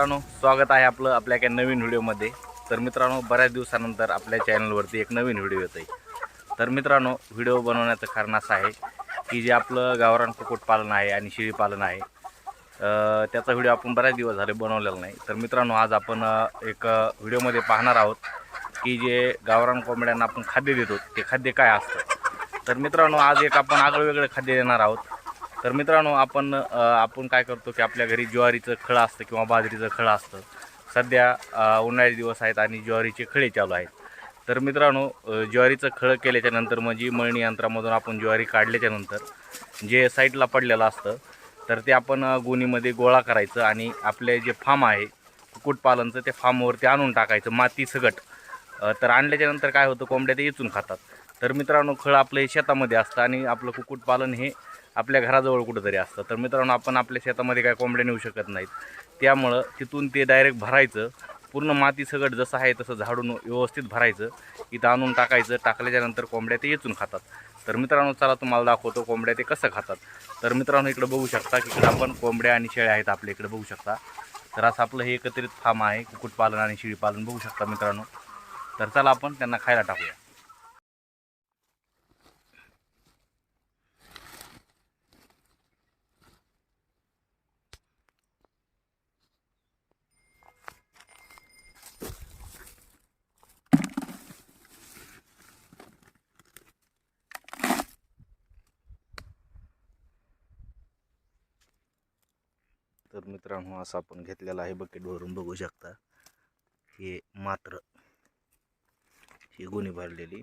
मित्रांनो स्वागत आहे आपलं आपल्या एका नवीन व्हिडिओमध्ये. तर मित्रांनो बऱ्याच दिवसानंतर आपल्या चॅनलवरती एक नवीन व्हिडिओ येत आहे तर मित्रांनो व्हिडिओ बनवण्याचं कारण असं आहे की जे आपलं गावरान कुक्कुटपालन आहे आणि शेळीपालन आहे त्याचा व्हिडिओ आपण बऱ्याच दिवस झाले बनवलेला नाही. तर मित्रांनो आज आपण एक व्हिडिओमध्ये पाहणार आहोत की जे गावरान कोंबड्यांना आपण खाद्य देतो ते खाद्य काय असतं? तर मित्रांनो आज एक आपण आगळं वेगळं खाद्य देणार आहोत. तर मित्रांनो आपण आपण काय करतो की आपल्या घरी ज्वारीचं खळं असतं किंवा बाजरीचं खळं असतं. सध्या उन्हाळी दिवस आहेत आणि ज्वारीचे खळे चालू आहेत. तर मित्रांनो ज्वारीचं खळं केल्याच्यानंतर म्हणजे मळणी यंत्रामधून आपण ज्वारी काढल्याच्या नंतर जे साईडला पडलेलं असतं तर ते आपण गुणीमध्ये गोणीमध्ये गोळा करायचं आणि आपले जे फार्म आहे कुक्कुटपालनचं ते फार्मवरती आणून टाकायचं माती सगट तर आणल्याच्यानंतर काय होतं कोंबड्या ते इचून खातात. तर मित्रांनो खळ आपलं हे शेतामध्ये असतं आणि आपलं कुक्कुटपालन हे आपल्या घराजवळ कुठंतरी असतं. तर मित्रांनो आपण आपल्या शेतामध्ये काय कोंबड्या नेऊ शकत नाहीत. त्यामुळं तिथून ते डायरेक्ट भरायचं. पूर्ण माती सगट जसं आहे तसं झाडून व्यवस्थित भरायचं. इथं आणून टाकायचं. टाकल्याच्यानंतर कोंबड्या ते येचून खातात. तर मित्रांनो चला तुम्हाला दाखवतो कोंबड्या ते कसं खातात. तर मित्रांनो इकडे बघू शकता की इकडे आपण कोंबड्या आणि शेळ्या आहेत आपल्या इकडे बघू शकता. तर असं आपलं हे एकत्रित फार्म आहे. कुक्कुटपालन आणि शेळीपालन बघू शकता मित्रांनो. तर चला आपण त्यांना खायला टाकूया. तर मित्रांनो असं आपण घेतलेलं आहे बकेट भरून बघू शकता. हे मात्र ही गुणी भरलेली.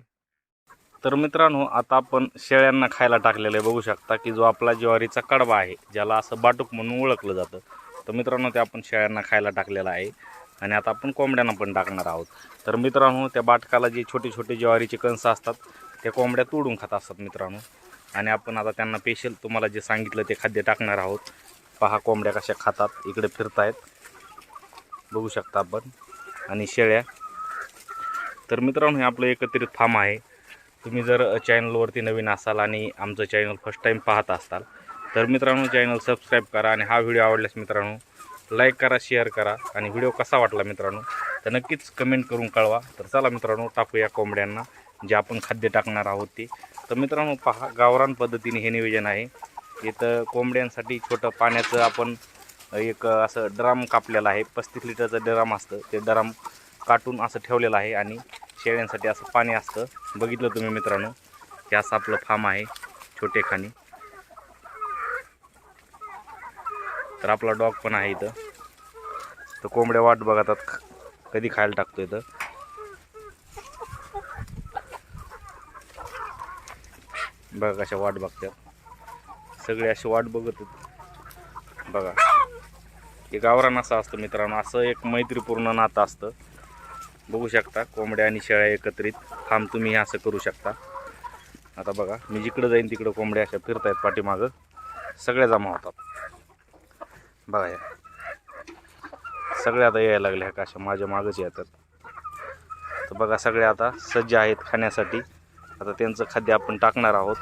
तर मित्रांनो आता आपण शेळ्यांना खायला टाकलेलं आहे. बघू शकता की जो आपला ज्वारीचा कडवा आहे ज्याला असं बाटूक म्हणून ओळखलं जातं तर मित्रांनो ते आपण शेळ्यांना खायला टाकलेलं आहे. आणि आता आपण कोंबड्यांना पण टाकणार आहोत. तर मित्रांनो त्या बाटकाला जे छोटे छोटे ज्वारीचे कंस असतात त्या कोंबड्या तोडून खात असतात मित्रांनो. आणि आपण आता त्यांना स्पेशल तुम्हाला जे सांगितलं ते खाद्य टाकणार आहोत. पहा कोंबड्या कशा खातात इकडे फिरतायत. बघू शकता आपण. आणि शेळ्या. तर मित्रांनो हे आपलं एकत्रित फार्म आहे. तुम्ही जर चॅनलवरती नवीन असाल आणि आमचं चॅनल फर्स्ट टाईम पाहत असाल तर मित्रांनो चॅनल सबस्क्राईब करा आणि हा व्हिडिओ आवडल्यास मित्रांनो लाईक करा शेअर करा. आणि व्हिडिओ कसा वाटला मित्रांनो तर नक्कीच कमेंट करून कळवा. तर चला मित्रांनो टाकूया कोंबड्यांना जे आपण खाद्य टाकणार आहोत ते. तर मित्रांनो पहा गावरान पद्धतीने हे नियोजन आहे. इथं कोंबड्यांसाठी छोटं पाण्याचं आपण एक असं ड्रम कापलेलं आहे. पस्तीस लिटरचं ड्रम असतं. ते ड्रम काटून असं ठेवलेलं आहे आणि शेळ्यांसाठी असं पाणी असतं. बघितलं तुम्ही मित्रांनो हे असं आपलं फार्म आहे छोटे खाणी. तर आपला डॉग पण आहे इथं. तर कोंबड्या वाट बघतात कधी खायला टाकतो इथं. बघा कशा वाट बघतात. सगळे असे वाट बघत आहेत. बघा. हे गावरान असं असतं मित्रांनो. असं एक मैत्रीपूर्ण नातं असतं. बघू शकता कोंबड्या आणि शेळ्या एकत्रित थांब तुम्ही असं करू शकता. आता बघा मी जिकडं जाईन तिकडं कोंबड्या अशा फिरतायत पाठीमागं. सगळ्या जमा होतात. बघा या. सगळ्या आता यायला लागल्या का अशा माझ्या मागच येतात. तर बघा सगळे आता सज्ज आहेत खाण्यासाठी. आता त्यांचं खाद्य आपण टाकणार आहोत.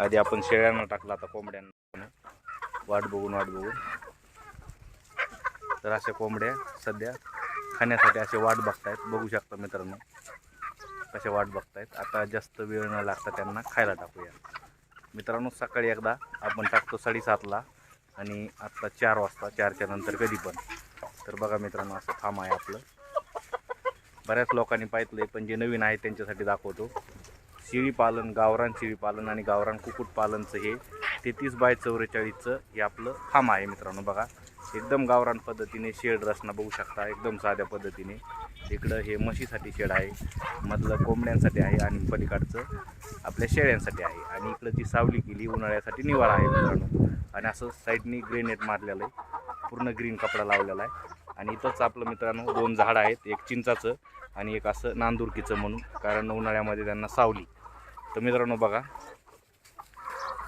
आधी आपण शेळ्यांना टाकला आता कोंबड्यांना. वाट बघून वाट बघून. तर अशा कोंबड्या सध्या खाण्यासाठी असे वाट बघतायत. बघू शकता मित्रांनो कसे वाट बघतायत. आता जास्त वेळ न लागता त्यांना खायला टाकूया. मित्रांनो सकाळी एकदा आपण टाकतो साडेसातला आणि आत्ता चार वाजता चारच्या नंतर कधी पण. तर बघा मित्रांनो असं फार्म आहे आपलं. बऱ्याच लोकांनी पाहितलं पण जे नवीन आहे त्यांच्यासाठी दाखवतो. शेळीपालन गावरान शेळीपालन आणि गावरान कुक्कुटपालनचं हे तेहतीस बाय चौवेचाळीसचं हे आपलं फार्म आहे मित्रांनो. बघा एकदम गावरान पद्धतीने शेड रचना बघू शकता एकदम साध्या पद्धतीने. इकडं हे म्हशीसाठी शेड आहे मधलं कोंबड्यांसाठी आहे आणि पलीकडचं आपल्या शेळ्यांसाठी आहे. आणि इकडं जी सावली केली उन्हाळ्यासाठी निवारा आहे मित्रांनो. आणि असं साईडनी ग्रेनेट मारलेलं आहे पूर्ण ग्रीन कपडा लावलेला आहे. आणि इथंच आपलं मित्रांनो दोन झाडं आहेत एक चिंचाचं आणि एक असं नांदुरकीचं म्हणून कारण उन्हाळ्यामध्ये त्यांना सावली. तर मित्रांनो बघा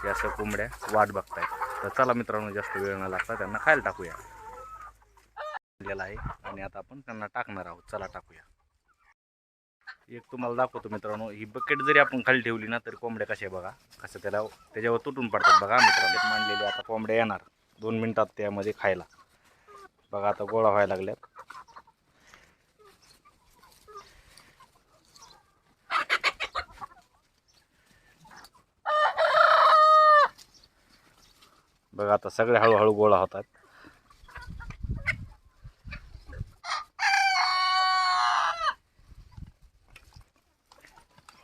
या असं कोंबड्या वाट बघतायत. तर चला मित्रांनो जास्त वेळ न लागता त्यांना खायला टाकूया. आणलेला आहे आणि आता आपण त्यांना टाकणार आहोत. चला टाकूया. एक तुम्हाला दाखवतो मित्रांनो ही बकेट जरी आपण खाली ठेवली ना तरी कोंबड्या कशा आहे बघा? कसं त्याला त्याच्यावर तुटून पडतात बघा. मित्रांनो मांडलेले आता कोंबड्या येणार. दोन मिनिटात त्यामध्ये खायला. बघा आता गोळा व्हायला लागल्यात. बघा आता सगळे हळूहळू गोळा होतात.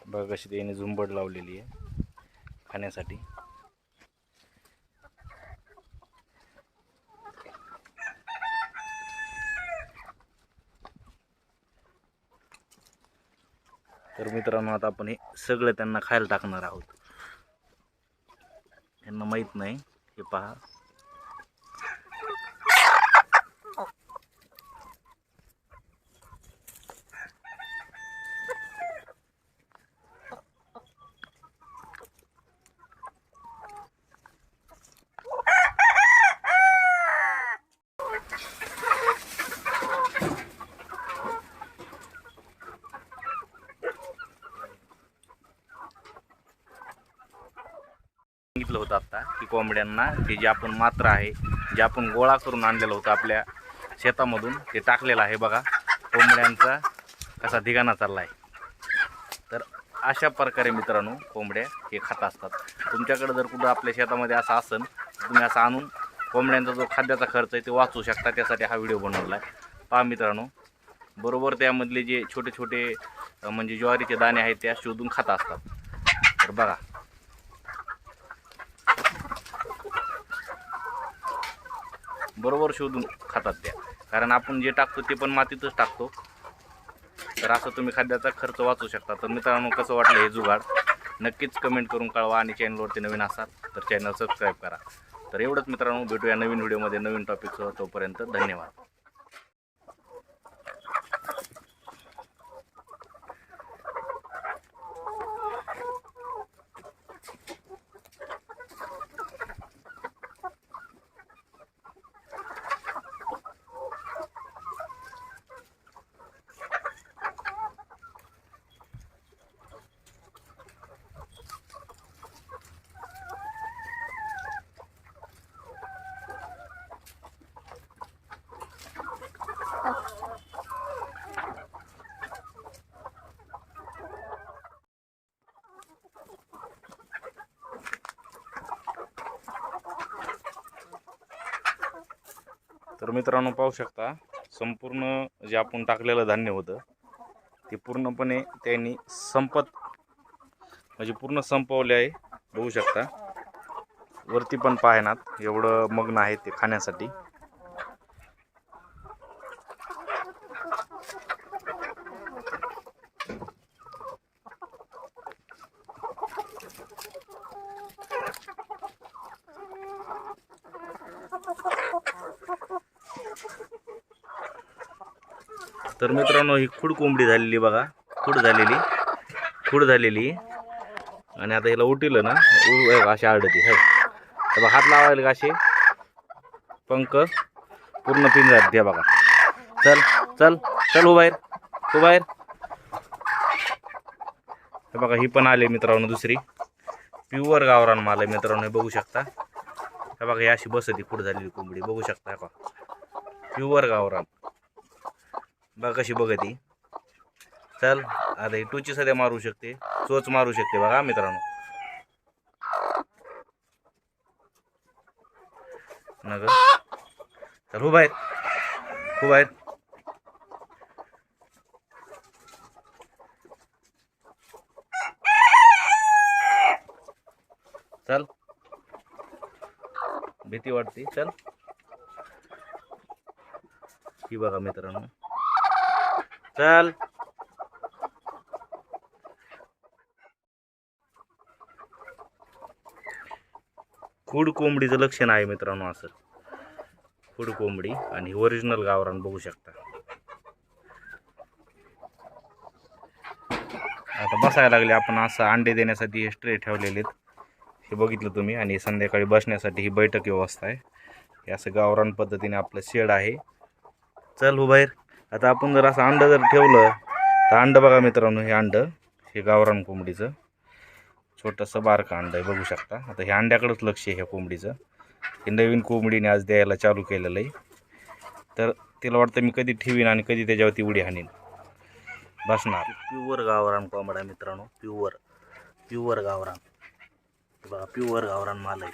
बघा कशी त्याने झुंबड लावलेली आहे खाण्यासाठी. तर मित्रांनो आता आपण हे सगळं त्यांना खायला टाकणार आहोत. त्यांना माहीत नाही. हे पहा सांगितलं होतं आत्ता की कोंबड्यांना ते जे आपण मात्र आहे जे आपण गोळा करून आणलेलं होतं आपल्या शेतामधून ते टाकलेलं आहे बघा. कोंबड्यांचा कसा धिगाणा चालला आहे तर अशा प्रकारे मित्रांनो कोंबड्या हे खात असतात. तुमच्याकडे जर कुठं आपल्या शेतामध्ये असं असेल तुम्ही असं आणून कोंबड्यांचा जो खाद्याचा खर्च आहे ते वाचू शकता. त्यासाठी हा व्हिडिओ बनवला आहे पहा मित्रांनो बरोबर त्यामधले जे छोटे छोटे म्हणजे ज्वारीचे दाणे आहेत त्या शोधून खात असतात. तर बघा बरोबर शोधून खातात त्या. कारण आपण जे टाकतो ते पण मातीतच टाकतो. तर असं तुम्ही खाद्याचा खर्च वाचू शकता. तर मित्रांनो कसं वाटलं हे जुगाड? नक्कीच कमेंट करून कळवा आणि चॅनलवरती नवीन असाल तर चॅनल सबस्क्राईब करा. तर एवढंच मित्रांनो भेटूया नवीन व्हिडिओमध्ये नवीन टॉपिकसह तोपर्यंत धन्यवाद. तर मित्रांनो पाहू शकता संपूर्ण जे आपण टाकलेलं धान्य होतं ते पूर्णपणे त्यांनी संपत म्हणजे पूर्ण संपवले आहे. बघू शकता वरती पण पाहण्यात एवढं मग्न आहे ते खाण्यासाठी. तर मित्रांनो ही खुड कोंबडी झालेली बघा. खुड झालेली. खुड झालेली. आणि आता हिला उठिलं ना अशी आडती हाय तर बघा, हात लावायला का असे पंख पूर्ण पिन द्या बघा. चल चल चल हो बाहेर हो बाहेर हे बघा ही पण आली मित्रांनो दुसरी. प्युअर गावरान माल आहे मित्रांनो हे बघू शकता. हे बघा ही अशी बसती खुड झालेली कोंबडी बघू शकता का बघा. प्युअर गावरान. बघा कशी बघती. चल आता ही टोची सध्या मारू शकते. चोच मारू शकते बघा मित्रांनो. नग चल खूप आहेत. खूप आहेत. चल. भीती वाटते. चल. ही बघा मित्रांनो. चल. खुड कोंबडीचं लक्षण आहे मित्रांनो असं. खुड कोंबडी आणि ओरिजिनल गावरान बघू शकता. आता बसायला लागले आपण असं अंडे देण्यासाठी हे स्ट्रे ठेवलेले आहेत. हे बघितलं तुम्ही आणि संध्याकाळी बसण्यासाठी ही बैठक व्यवस्था आहे. हे असं गावरान पद्धतीने आपलं शेड आहे. चल हो बाहेर. आता आपण जर असं अंडं जर ठेवलं तर अंडं बघा मित्रांनो हे अंडं हे गावरान कोंबडीचं. छोटंसं बारकं अंडं आहे बघू शकता. आता हे अंड्याकडंच लक्ष आहे ह्या कोंबडीचं. हे नवीन कोंबडीने आज द्यायला चालू केलेलं आहे. तर तिला वाटतं मी कधी ठेवीन आणि कधी त्याच्यावरती उडी हाणीन. बसणार. प्युअर गावरान कोंबडा मित्रांनो प्युअर. प्युअर गावरान. बघा प्युअर गावरान माल आहे.